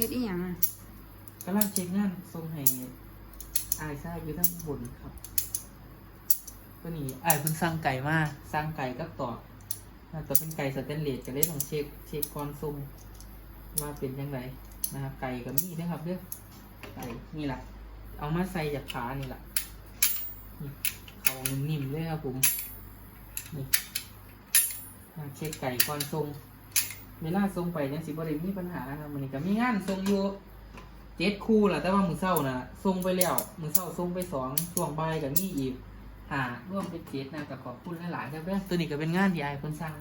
เฮ็ดอีหยังอะกำลังเช็คงานส่งให้อายซ่าอยู่ทั้งบนครับ ตัวนี้อายเพิ่งสั่งไก่มาสั่งไก่กับต่อน่าจะเป็นไก่สแตนเลสก็เลยต้องเช็คเช็คก่อนส่งว่าเป็นยังไงนะครับไก่กับมีด้วยครับเด้อไก่นี่แหละเอามาใส่จากขานี่แหละนี่เขานิ่มๆเลยครับผมนี่เช็คไก่ก่อนส่ง เวลาส่งไปยังสิบริมีปัญหาครับมันนี้ก็มีงานส่งอยู่เจ็ดคู่แหละแต่ว่ามือเศร้านะส่งไปแล้วมือเศร้าส่งไปสองช่วงบ่ายกับนี่อีกหาร่วมเป็นเจ็ดนะกับขอบคุณหลายๆครับเด้อตัวนี้ก็เป็นงานที่ไอ้คนสร้าง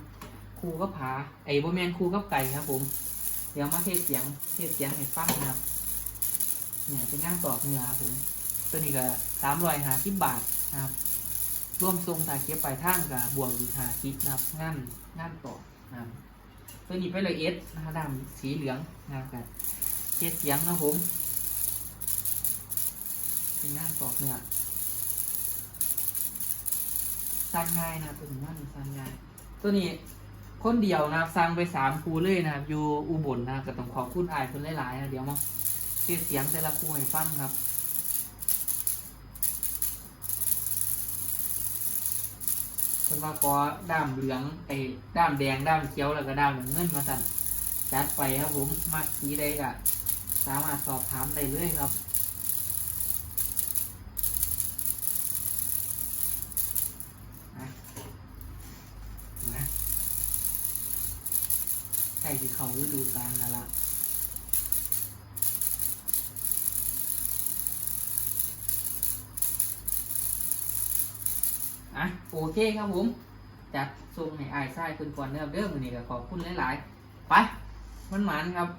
ครูก็ผาไอ้โบแมนครูกับไก่ครับ ผม เดี๋ยวมาเทศเสียงเทศเสียงให้ฟังนะครับเนี่ยเป็นงานตอกเนื้อครับผมตัวนี้ก็สามร้อยห้าสิบบาทนะครับร่วมทรงถ่ายเก็บปลายทางกับบวกอีกหาสิบนะครับงานงานต่อนะครับ ตัวนี้เป็นเลยเอสนะครับดำสีเหลืองนะครับเทียเสียงนะผมเป็นงานตอกเนื้อสร้างง่ายนะเป็นงานสร้างง่าย ตัวนี้คนเดียวนะครับสร้างไปสามครูเลยนะครับอยู่อุบลนนะครับก็ต้องขอบคุณอายคนหลายๆนะเดี๋ยวมาเทียเสียงแต่ละครูให้ฟังครับ เป็นว่าก็ด้ามเหลืองไอ้ด้ามแดงด้ามเขียวแล้วก็ด้ามเงินมาสั่นจัดไปครับผมมักสีใดก็สามารถสอบถามได้เลยครับนะใกล้ที่เขาฤดูกาลแล้วล่ะ อะโอเคครับผมจัดทรงให้อายไส้คุณก่อนเด้อเด้อมือนี้ก็ขอบคุณหลายๆ ไปมันหมานครับ